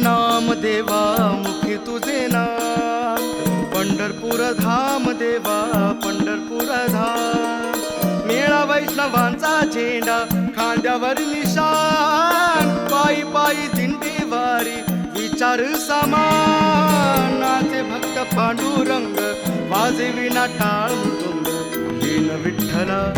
नाम देवा मुखी तुझे नाम. पंढरपूर धाम देवा पंढरपूर धाम. मेळा वैष्णवांचा झेंडा खांद्यावर निशान. पायी पायी दिंडी वारी विचार समान. नाचे भक्त पांडुरंग वाजे विना टाळ विठ्ठला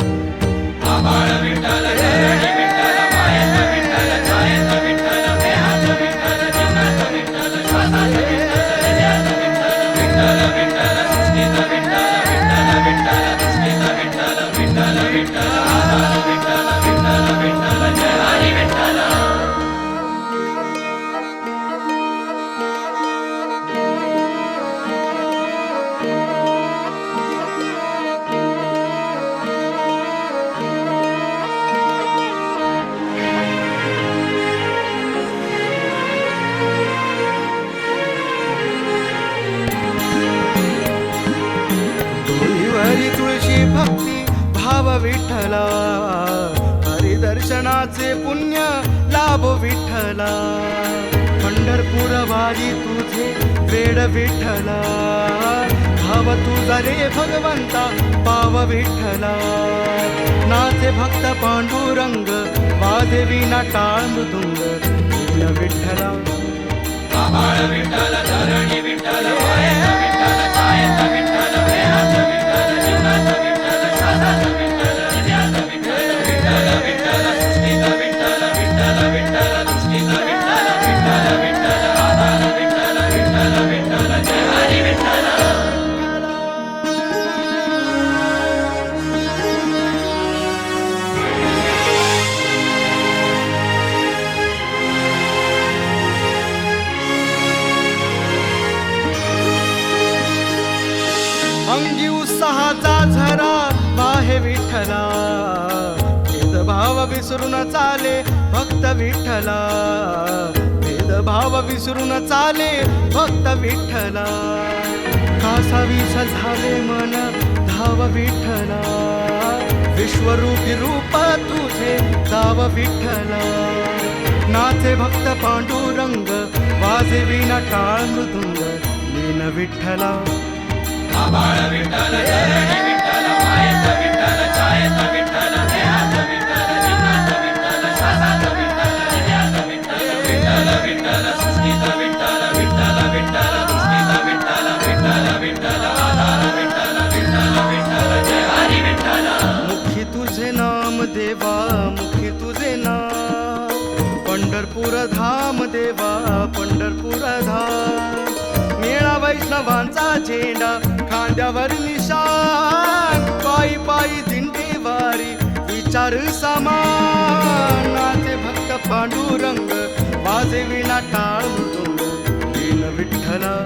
विठ्ठला. हरिदर्शनाचे पुण्य लाभ विठ्ठला. पंढरपूर वारी तुझे वेड विठ्ठला. भाव तुझा रे भगवंता पाव विठ्ठला. नाचे भक्त पांडुरंग वादे विना टाळ मृदुंग लीन विठ्ठला. अंगी उत्साहाचा झरा बाहे विठ्ठला. भेदभाव विसरून चाले भक्त विठ्ठला. भेदभाव विसरून चाले भक्त विठ्ठला. कासावीस झाले मन धाव विठ्ठला. विश्वरूपी रूप तुझे दाव विठ्ठला. नाचे भक्त पांडुरंग वाजे विना टाळ मृदुंग लीन विठ्ठला. पंढरपूर धाम देवा पंढरपूर धाम. मेळा वैष्णवांचा झेंडा खांद्यावर निशान पायी पायी दिंडी वारी विचार समान. नाचे भक्त पांडुरंग वाजे विना टाळ मृदुंग लीन विठ्ठला.